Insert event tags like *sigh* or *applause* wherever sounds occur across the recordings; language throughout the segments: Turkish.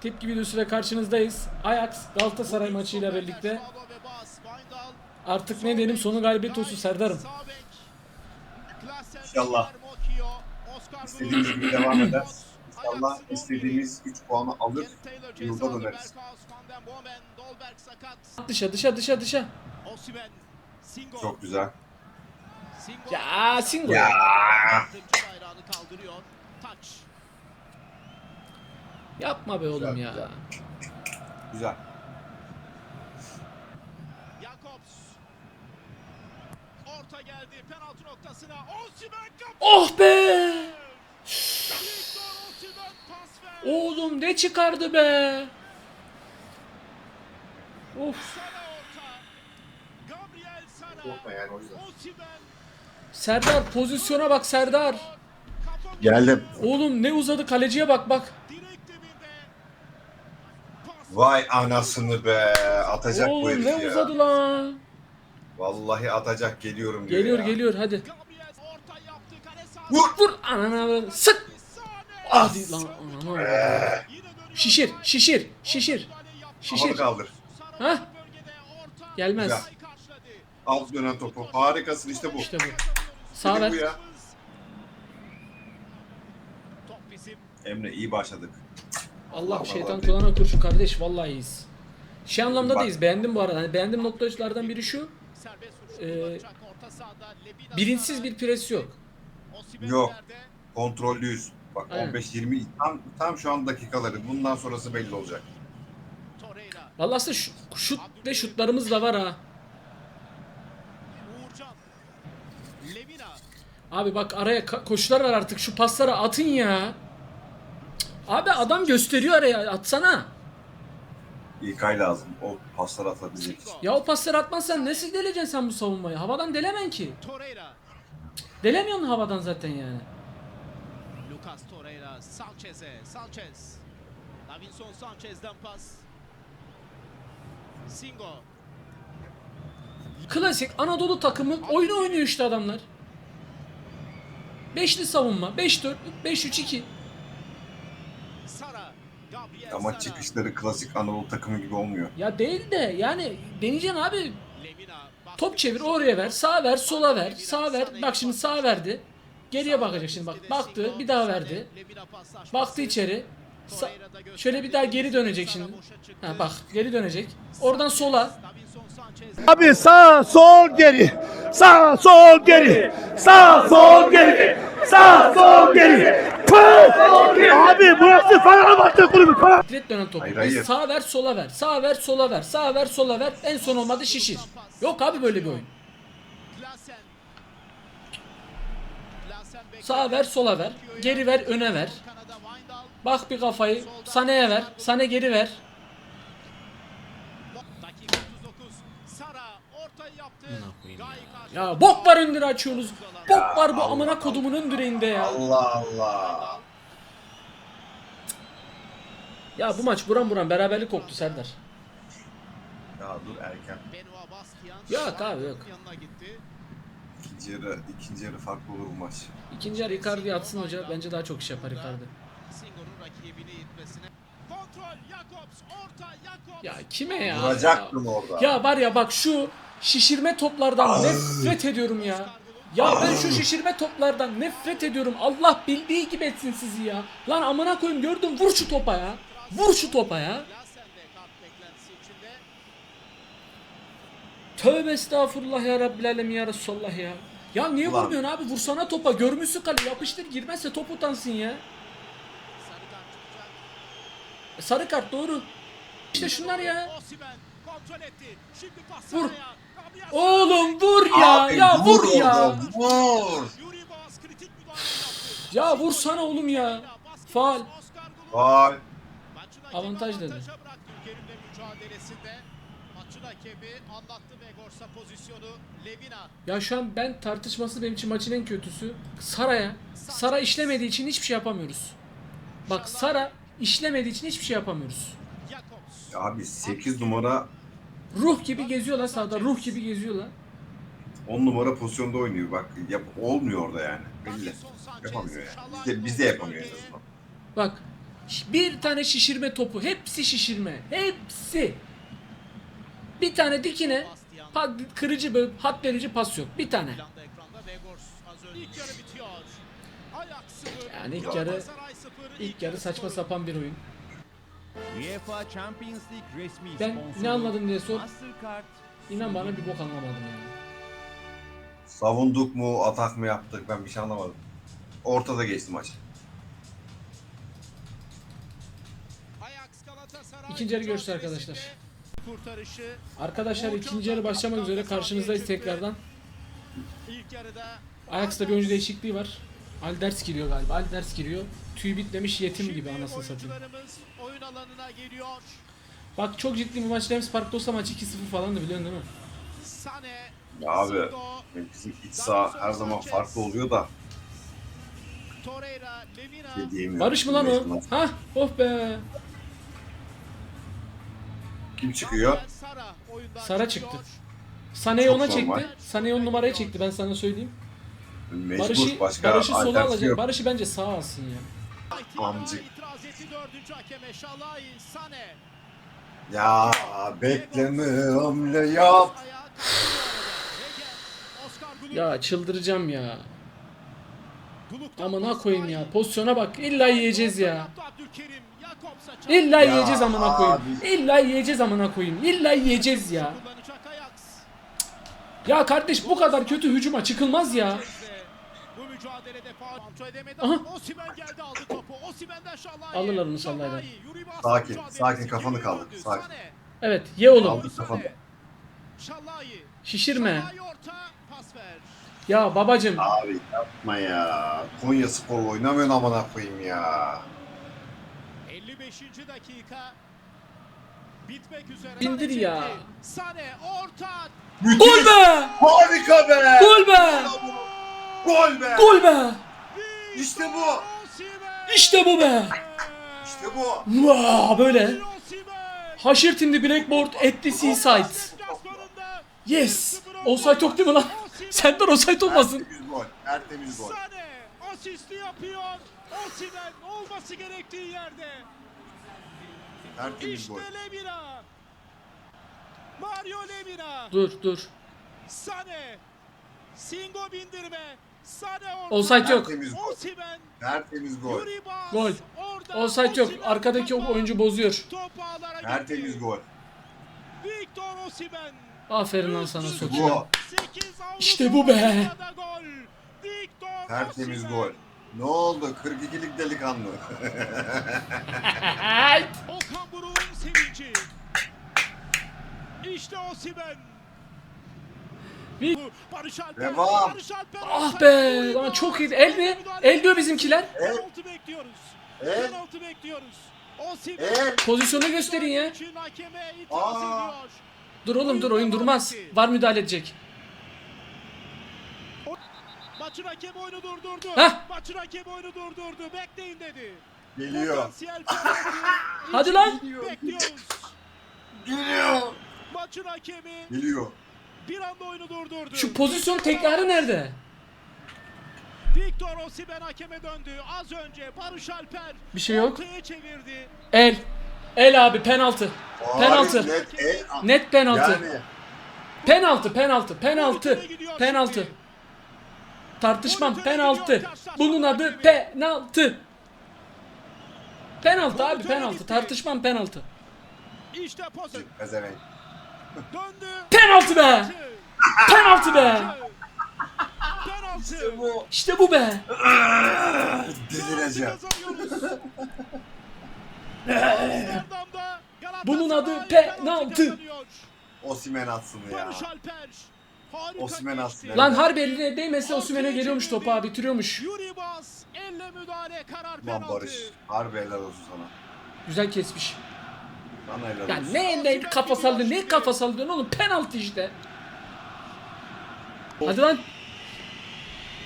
Tepki videosuyla karşınızdayız. Ajax Galatasaray maçıyla birlikte. Artık ne diyelim sonu galibiyet olsun Serdar'ım. İnşallah. İstediğimiz gibi devam eder. İnşallah istediğimiz 3 puanı alır. Yurda döneriz. Dışa dışa dışa dışa. Çok güzel. Ya Singo. Ya. Yapma be oğlum Güzel, ya. güzel. Güzel. Jakobs. Orta geldi penaltı noktasına. Oh be! Oğlum ne çıkardı be? Of. Korkma yani o yüzden. Osimhen. Serdar pozisyona bak Serdar. Geldim. Oğlum ne uzadı kaleciye bak bak. Vay anasını be. Atacak bu Oğlum herif ne ya. uzadı lan. Vallahi atacak geliyorum diyor Geliyor ya. geliyor hadi. Gabriel orta yaptı. Kale sahası. Vur. Vur anana avradı. sık. Hadi lan anana avradı. Yine dönüyor. Şişir şişir şişir. Şişir. Kafanı kaldır. Orta. Gelmez. Güzel. Al dönen topu. Harikasın işte bu. İşte bu. Sağ İşte bu ver. ya. Top bizim. Emre iyi başladık. Allah Allah şeytan kulağına kurşun kardeş vallahi iyiyiz. Şey anlamda Bak. değiliz. Beğendim bu arada. Hani beğendiğim noktalardan biri şu. Serbest vuruş kullanacak orta sahada. Lemina Bilinçsiz bir pres yok. Yok. Kontrollüyüz. Bak Aynen. 15-20 tam tam şu an dakikaları. Bundan sonrası belli olacak. Vallahi aslında şu- şut ve şutlarımız da var ha. Abi bak araya koşular var artık. Şu pasları atın ya. Abi adam gösteriyor araya. Atsana. İlkay lazım. O pasları atabilecek. Ya o pasları atmazsan nasıl deleceksin sen bu savunmayı? Havadan delemen ki. Torreira. Delemiyorsun havadan zaten yani. Lucas Torreira. Sanchez'e. Sanchez. Davinson Sanchez'den pas. Singo. Klasik Anadolu takımı oyunu oynuyor işte adamlar. Beşli savunma. 5-4, 5-3-2. Ama çıkışları klasik Anadolu takımı gibi olmuyor. Ya değil de yani deneyeceksin abi. Top çevir oraya ver. Sağ ver, sola ver. Sağ ver. Bak şimdi sağ verdi. Geriye bakacak şimdi bak. Baktı, bir daha verdi. Baktı içeri. Sa- şöyle bir daha geri dönecek şimdi. Ha bak, geri dönecek. Oradan sola. Abi sağ sol geri. Sağ sol geri. Sağ sol geri. Sağ sol geri. Abi burası Fenerbahçe kulübü. Direkt dönen topu. Hayır. Sağ ver, sola ver. Sağ ver, sola ver. Sağ ver, sola ver. En son olmadı şişir. Yok abi böyle bir oyun. Sağ ver, sola ver. Geri ver, öne ver. Bak bir kafayı. Sane'ye ver. Sane geri ver. Dakika 39. Sara orta yaptı. Gayi karşı- Ya bok var öndüre açıyorsunuz. Bok var bu amına kodumun ön direğinde ya. Allah Allah. Ya bu maç buram buram beraberlik koktu Serdar. Ya dur erken. Yok abi, yok. İkinci yarı, ikinci yarı farklı olur bu maç. İkinci yarı Icardi atsın hoca. Bence daha çok iş yapar Icardi. Ya kime ya? Duracaktım orada. Ya var ya bak şu şişirme toplardan nefret ediyorum ya. Ya ben şu şişirme toplardan nefret ediyorum. Allah bildiği gibi etsin sizi ya. Lan amına koyayım gördüm vur şu topa ya. Vur şu topa ya. Tövbe estağfurullah ya Rabbil Alem ya Resulallah ya. Ya niye Ulan. vurmuyorsun abi? Vursana topa. Görmüşsün kale. Yapıştır girmezse top utansın ya. Sarı kart çıkacak. E, Sarı kart doğru. İşte şunlar ya. Vur. Oğlum vur ya. Abi, ya vur, orada, ya. Vur. Ya vursana oğlum ya. Faal. Faal. Avantaj dedi. Ya şu an ben tartışması benim için maçın en kötüsü. Sara'ya. Sara işlemediği için hiçbir şey yapamıyoruz. Bak Sara işlemediği için hiçbir şey yapamıyoruz. Abi 8 numara Ruh gibi geziyorlar sahada. Ruh gibi geziyorlar. 10 numara pozisyonda oynuyor. Bak yap, olmuyor orada yani. Belli. Yapamıyor yani. Biz de, biz de yapamıyor en azından. Bak Bir tane şişirme topu. Hepsi şişirme. Hepsi. Bir tane dikine pa- kırıcı böyle hat verici pas yok. Bir tane. İlk yarı bitiyor. Yani ilk yarı ilk yarı saçma sapan bir oyun. UEFA Champions League resmi Ben sponsoru ne anladım diye sor. İnan bana bir bok anlamadım yani. Savunduk mu, atak mı yaptık ben bir şey anlamadım. Ortada geçti maç. Ajax Galatasaray İkinci yarı görüşürüz arkadaşlar. Kurtarışı Arkadaşlar ikinci yarı başlamak üzere karşınızdayız tekrardan. ilk yarıda Ajax'ta bir oyuncu değişikliği var. Alders giriyor galiba. Alders giriyor. Tüy bitmemiş yetim gibi Şimdi anasını satayım. oyun alanına geliyor. Bak çok ciddi bir maç. Rams Park'ta olsa maç 2-0 falan da biliyorsun değil mi? Sane, Ya abi Sindo, bizim iç saha her zaman farklı oluyor da Torreira, Lemina, şey. Barış mı lan o? Hah oh be. Kim çıkıyor? Sara çıktı. Sane'yi ona çekti. Sane'yi on numaraya çekti ben sana söyleyeyim. Mecbur Barış'ı başka Barış'ı sola alternatif alacak. yok. Barış'ı bence sağa alsın ya. Amcık. İtiraz etti dördüncü hakeme Şalay, Sane. Ya bekleme hamle yap. Ayağa kalktı bu arada. Ege, Oscar Guluk. Ya çıldıracağım ya. Guluk'tan Amına koyayım ya. Pozisyona bak. İlla yiyeceğiz ya. Abdülkerim, Jakobs'a çarptı. İlla Ya yiyeceğiz amına koyayım. abi. İlla yiyeceğiz amına koyayım. İlla yiyeceğiz ya. Kullanacak Ajax. Ya kardeş bu kadar kötü hücuma çıkılmaz ya. Bu mücadelede faul kontrol edemedi. Osimhen geldi aldı topu. Osimhen'den Şalay. Alırlar onu Şalay'dan. Sakin, sakin, kafanı kaldır, sakin. Evet ye oğlum. Aldı kafanı. Şalay. Şişirme. Şalay orta pas ver. Ya babacım. Abi yapma ya. Konya Spor'la oynamıyorsun amına koyayım ya. 55. dakika. Bitmek üzere. Bindir ya. Sane orta. Gol be! Harika be! Gol be! Gol be! Gol be! İşte bu! İşte bu be! İşte bu! Vaa böyle. Osimhen. Haşır timdi blackboard etti seaside. Yes. Offside yok değil mi lan? *laughs* Senden offside olmasın. Tertemiz gol. Tertemiz gol. Sane asisti yapıyor. Osimhen olması gerektiği yerde. Tertemiz İşte gol. Lemina. Mario Lemina. Dur dur. Sane. Singo bindirme. Offside yok. Tertemiz gol. Tertemiz gol. Gol. Offside yok. Arkadaki oyuncu bozuyor. Tertemiz gol. Victor Osimhen. Aferin lan sana Soçu. İşte bu be. Tertemiz gol. Ne oldu? 42'lik delikanlı. *laughs* Okan Buruk'un sevinci. İşte Osimhen. Bir- Bu Barış Alper. Devam. Barış Alper Ah be, lan çok iyiydi. El mi? El diyor bizimkiler. El. Osimhen. El. Pozisyonu gösterin ya. Aa. Dur oğlum dur oyun durmaz. Var müdahale edecek. Maçın hakemi oyunu durdurdu. Hah. Maçın hakemi oyunu durdurdu. Bekleyin dedi. Geliyor. Hadi lan. Bekliyoruz. Geliyor. Maçın hakemi Geliyor. Bir anda oyunu durdurdu. Şu pozisyon tekrarı nerede? Victor Osimhen hakeme döndü. Az önce Barış Alper Bir şey yok. ortaya çevirdi. El. El abi penaltı. Penaltı. Abi, net el. Net penaltı. Yani Penaltı, penaltı, penaltı. Penaltı. Tartışmam penaltı. Bunun adı penaltı. Penaltı abi penaltı. Tartışmam penaltı. İşte pozisyon. pezevenk. Döndü. Penaltı be. Penaltı be. Penaltı. Bu. İşte bu be. Delireceğim. Bunun adı penaltı. Osimen atsın ya. Osimhen geçti. aslında. Lan harbi eline değmese Osimhen'e geliyormuş topu abi bitiriyormuş. Yuri Bas elle müdahale karar Lan penaltı. Barış. Harbi helal olsun sana. Güzel kesmiş. Sana helal Ya ne elle kafa sallıyor ne kafa sallıyorsun oğlum penaltı işte. Hadi lan.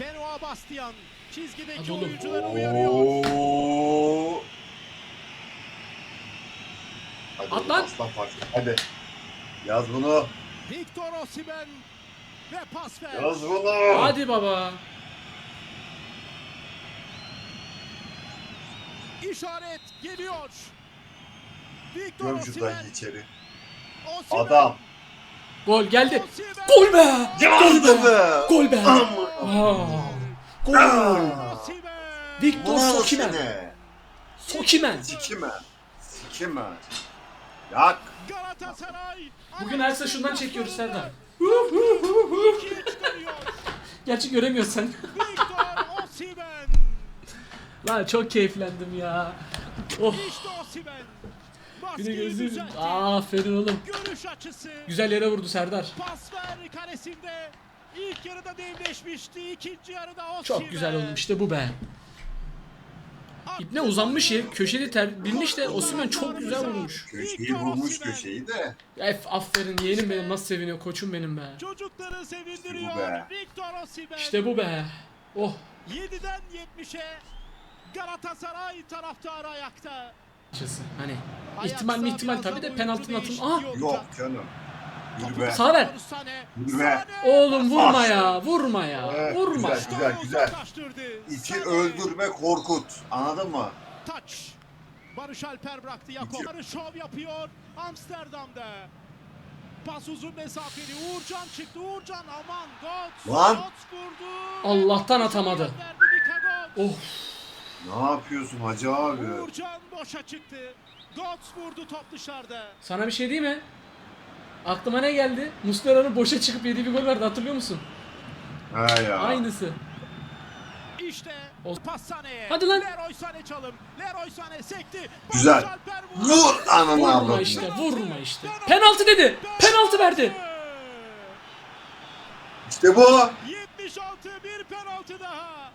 Benoit Bastian çizgideki Hadi oğlum. oyuncuları uyarıyor. Oo. Hadi At oğlum, lan. aslan parça. Hadi. Yaz bunu. Victor Osimhen ve pas ver. Yaz bunu. Hadi baba. İşaret geliyor. Victor Göm şuradan Osimhen. içeri. Adam. Gol geldi. Gol be. Yandı be. Gol be. Aa, Gol. Victor Sokimen. Sokimen. Sikimen. Sikimen. Yak. Bugün Ersa şundan çekiyoruz Serdar. *laughs* Gerçi göremiyorsun sen. Lan çok keyiflendim ya. Oh. Bir de Baskıyı gözüm. düzeltti. Aferin oğlum. Görüş açısı. Güzel yere vurdu Serdar. Pas ver kalesinde. İlk yarıda devleşmişti. ikinci yarıda Osimhen. Çok güzel olmuş işte bu be. İpne uzanmış ya. Köşede ter binmiş de Osimhen çok güzel vurmuş. Köşeyi vurmuş köşeyi de. Ya, aferin yeğenim benim nasıl seviniyor koçum benim be. Çocukları sevindiriyor. İşte bu be. Victor Osimhen. İşte bu be. Oh. 7'den 70'e Galatasaray taraftarı ayakta. Açısı. Hani ihtimal mi ihtimal tabii de penaltının atın. olacak. Yok canım. Yürü be. Sağ ver. Yürü be. Oğlum vurma ya. Vurma ya. Evet, Vurma. güzel. Güzel, güzel. İki öldürme korkut. Anladın mı? Taç. Barış Alper bıraktı. Barış şov yapıyor Amsterdam'da. Pas uzun mesafeli. Uğurcan çıktı. Uğurcan aman. Götz. Lan. Allah'tan atamadı. Of. Ne yapıyorsun hacı abi? Uğurcan boşa çıktı. Götz vurdu top dışarıda. Sana bir şey diyeyim mi? Aklıma ne geldi? Muslera'nın boşa çıkıp yediği bir gol vardı hatırlıyor musun? He ya. Aynısı. İşte O- pas Sané'ye. Hadi lan. Leroy Sané çalım. Leroy Sané sekti. Güzel. Vur ananı Vurma avradını. işte, vurma işte. Penaltı dedi. Penaltı verdi. İşte bu. 76 bir penaltı daha.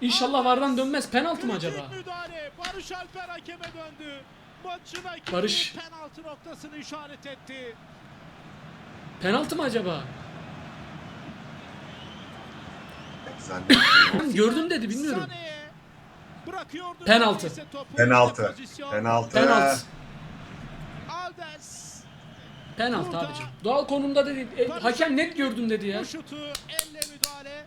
İnşallah vardan dönmez. Penaltı mı acaba? Müdahale. Barış Alper hakeme döndü. Maçın hakemi Barış. penaltı noktasını işaret etti. Penaltı mı acaba? Zannetmiyorum. Ben gördüm dedi bilmiyorum. Bırakıyordu. Penaltı. topu. Penaltı. Pozisyon. Penaltı. Penaltı. Penaltı Burada- abicim. Doğal konumda dedi. E, hakem net gördüm dedi ya. Bu şutu elle müdahale.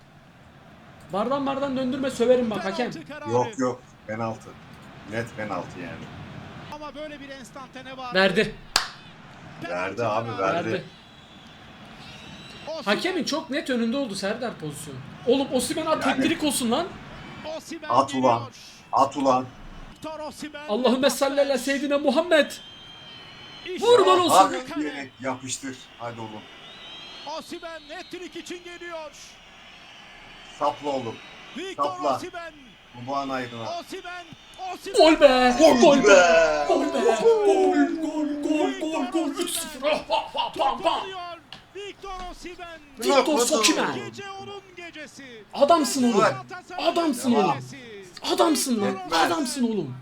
Bardan bardan döndürme söverim bak hakem. Yok yok. Penaltı. Net penaltı yani. Ama böyle bir enstantane var. Verdi. Verdi abi, verdi. Hakemin çok net önünde oldu Serdar pozisyon. Oğlum Osimhen at Yani- tek olsun lan. At ulan. At ulan. Allahümme salli ala seyyidina Muhammed. Vur lan diyerek yapıştır. Hadi oğlum. Osimhen hat-trick için geliyor. Sapla oğlum. Sapla. Bana aydına. Gol be. Gol be. be. Gol be. Gol gol gol gol gol. 3-0. Ah, ah, ah, pam pam. Topluyor. Victor Osimhen. Victor Sokimen. Adamsın oğlum. Adamsın oğlum. Adamsın lan. Adamsın oğlum.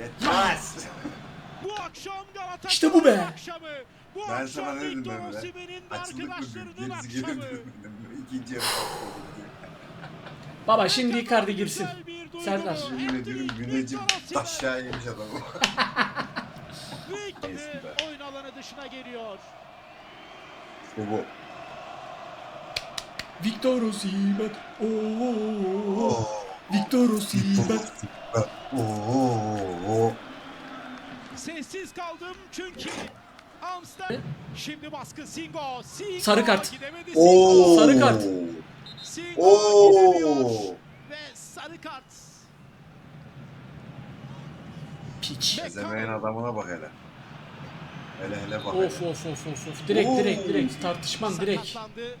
Yetmez. Bu akşam Galatasaray İşte bu be. akşamı. Bu Ben sana ne dedim Emre? Osimhen'in Açılık mı gerisi akşamı. dedim. İkinci yarı. Baba şimdi Icardi girsin. Serdar. bu. Yemin ediyorum Osimhen. aşağı yemiş adamı. Oyun alanı dışına geliyor. İşte bu. Victor Osimhen. Oo. Oo. Victor Osimhen. Oo. Sessiz kaldım çünkü Amsterdam. Şimdi baskı Singo. Singo Sarı kart. gidemedi Oo. Sarı kart. Singo Oo. Ve sarı kart. Piç. Ezemeyen adamına bak hele. Hele hele bak Of hele. of of of of. Direkt direkt direkt tartışmam direkt. Sakatlandı.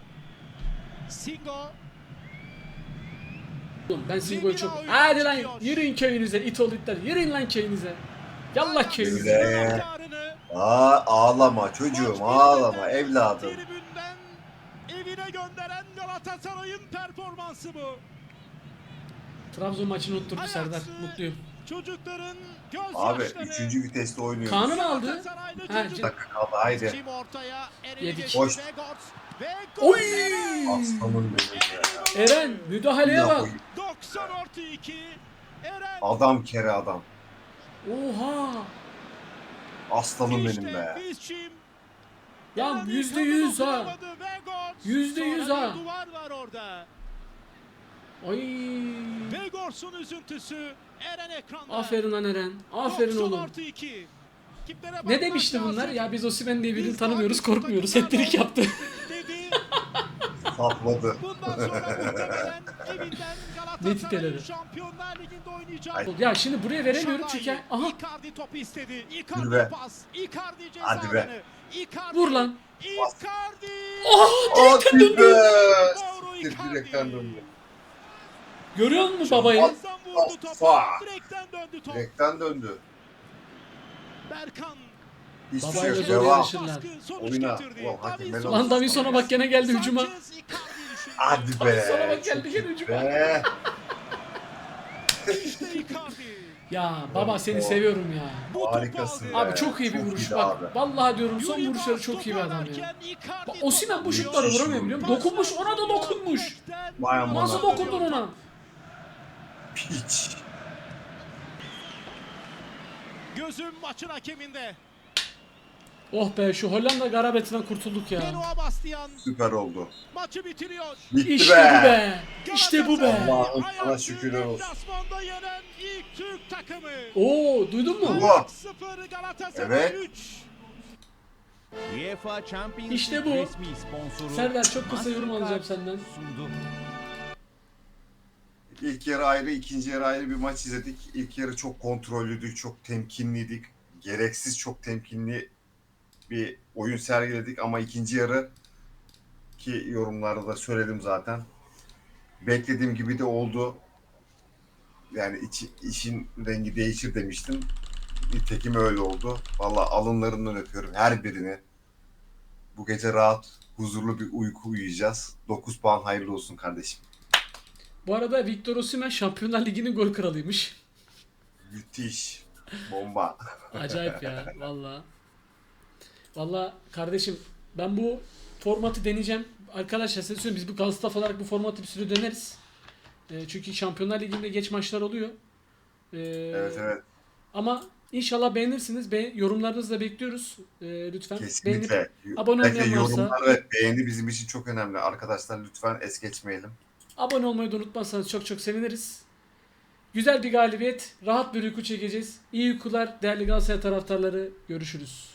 Singo. Oğlum ben Singo'yu çok... Hadi lan yürüyün köyünüze it ol itler. Yürüyün lan köyünüze. Yallah köyünüze. Taraftarını Aa, ağlama çocuğum ağlama evladım. Galatasaray'ın performansı bu. Trabzon maçını unutturdu Serdar. Mutluyum. Çocukların Abi gözyaşları. üçüncü viteste oynuyoruz. Kaan'ı mı aldı? Ha, dakika kaldı haydi. Kim ortaya? Yedik. Ve Oy! Aslanım benim ya. Eren müdahaleye bak. 90 artı 2. Eren. Adam kere adam. Oha. Aslanım işte benim be. Bizçim. Ya yüzde yüz ha. Yüzde yüz ha. duvar var orada. Ay. Vegors'un üzüntüsü Eren ekranda. Aferin lan Eren. Aferin 90 oğlum. artı 2. Kiplere Ne demişti bunlar? Ya biz Osimhen diye birini tanımıyoruz, korkmuyoruz. Hat-trick yaptı. *laughs* *laughs* Sapladı. Ne titeleri? Şampiyonlar Ligi'nde oynayacak. Ay. Ya şimdi buraya veremiyorum çünkü aha Icardi topu istedi. Yürü Icardi be. pas. Icardi ceza Hadi be. alanı. Icardi. vur lan. Icardi. Oh direkten Hadi döndü. Mauro Siktir, Icardi. Direkten döndü. Görüyor musun babayı? Ağızdan vurdu topu. Fuck. Direkten döndü top. Direkten döndü. Berkan. Hiçbir şey Babayla yok. zor Devam. yarışırlar. Getirdi. Ulan hakem helal Lan Davinson'a bak gene geldi hücuma. Hadi be. bak geldi gene hücuma. Be. Ya baba seni seviyorum ya. Harikasın aldı. be. Abi çok iyi bir Çok vuruş iyiydi bak. abi. Vallahi diyorum son vuruşları çok iyi bir adam ya. Bak Osimhen bu şutları Müthiş vuramıyor biliyor musun? Dokunmuş ona da dokunmuş. Vay aman Nasıl dokundun ona? Piç. Gözüm maçın hakeminde. Oh be şu Hollanda garabetinden kurtulduk ya. Benoit Bastian Süper oldu. maçı bitiriyor. Bitti İşte be. bu be. İşte bu be. Allah'ım sana Ajax'ı şükürler olsun. deplasmanda yenen ilk Türk takımı. Oo duydun mu? Bu. Ajax 0 Galatasaray Evet. 3. UEFA Champions İşte League bu. resmi sponsoru Serdar çok kısa yorum Mastercard alacağım senden. Sundu. İlk yarı ayrı, ikinci yarı ayrı bir maç izledik. İlk yarı çok kontrollüydük, çok temkinliydik. Gereksiz çok temkinli bir oyun sergiledik ama ikinci yarı ki yorumlarda da söyledim zaten. Beklediğim gibi de oldu. Yani içi- işin rengi değişir demiştim. Nitekim öyle oldu. Valla alınlarından öpüyorum her birini. Bu gece rahat, huzurlu bir uyku uyuyacağız. 9 puan hayırlı olsun kardeşim. Bu arada Victor Osimhen Şampiyonlar Ligi'nin gol kralıymış. Müthiş. Bomba. Acayip ya *laughs* valla. Valla kardeşim ben bu formatı deneyeceğim. Arkadaşlar size söyleyeyim biz bu Galatasaray olarak bu formatı bir süre deneriz. E, çünkü Şampiyonlar Ligi'nde geç maçlar oluyor. E, Evet evet. Ama inşallah beğenirsiniz. Be yorumlarınızı da bekliyoruz. E, lütfen beğenip Kesinlikle. abone Belki olmayan varsa- yorumlar ve beğeni bizim için çok önemli. Arkadaşlar lütfen es geçmeyelim. abone olmayı da unutmazsanız çok çok seviniriz. Güzel bir galibiyet. Rahat bir uyku çekeceğiz. İyi uykular değerli Galatasaray taraftarları. Görüşürüz.